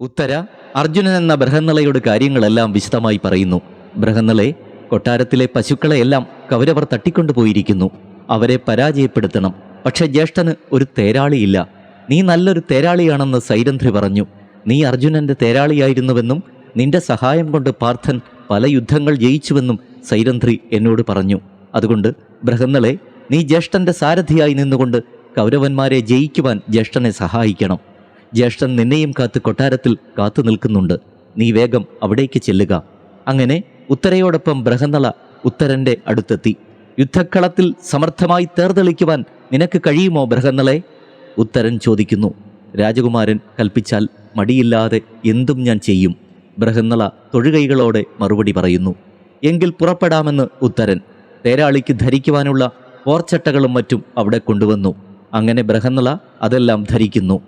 ഉത്തര അർജുനൻ എന്ന ബൃഹന്നളയുടെ കാര്യങ്ങളെല്ലാം വിശദമായി പറയുന്നു. ബൃഹന്നളെ കൊട്ടാരത്തിലെ പശുക്കളെയെല്ലാം കൗരവർ തട്ടിക്കൊണ്ടുപോയിരിക്കുന്നു. അവരെ പരാജയപ്പെടുത്തണം. പക്ഷെ ജ്യേഷ്ഠന് ഒരു തേരാളിയില്ല. നീ നല്ലൊരു തേരാളിയാണെന്ന് സൈരന്ധ്രി പറഞ്ഞു. നീ അർജുനന്റെ തേരാളിയായിരുന്നുവെന്നും നിന്റെ സഹായം കൊണ്ട് പാർത്ഥൻ പല യുദ്ധങ്ങൾ ജയിച്ചുവെന്നും സൈരന്ധ്രി എന്നോട് പറഞ്ഞു. അതുകൊണ്ട് ബൃഹന്നളെ നീ ജ്യേഷ്ഠന്റെ സാരഥിയായി നിന്നുകൊണ്ട് കൗരവന്മാരെ ജയിക്കുവാൻ ജ്യേഷ്ഠനെ സഹായിക്കണം. ജ്യേഷ്ഠൻ നിന്നെയും കാത്ത് കൊട്ടാരത്തിൽ കാത്തു നിൽക്കുന്നുണ്ട്. നീ വേഗം അവിടേക്ക് ചെല്ലുക. അങ്ങനെ ഉത്തരയോടൊപ്പം ബ്രഹനള ഉത്തരന്റെ അടുത്തെത്തി. യുദ്ധക്കളത്തിൽ സമർത്ഥമായി തേർതെളിക്കുവാൻ നിനക്ക് കഴിയുമോ ബ്രഹനളെ ഉത്തരൻ ചോദിക്കുന്നു. രാജകുമാരൻ കൽപ്പിച്ചാൽ മടിയില്ലാതെ എന്തും ഞാൻ ചെയ്യും. ബ്രഹന്നള തൊഴുകൈകളോടെ മറുപടി പറയുന്നു. എങ്കിൽ പുറപ്പെടാമെന്ന് ഉത്തരൻ. തേരാളിക്ക് ധരിക്കുവാനുള്ള പോർച്ചട്ടകളും മറ്റും അവിടെ കൊണ്ടുവന്നു. അങ്ങനെ ബ്രഹന്നള അതെല്ലാം ധരിക്കുന്നു.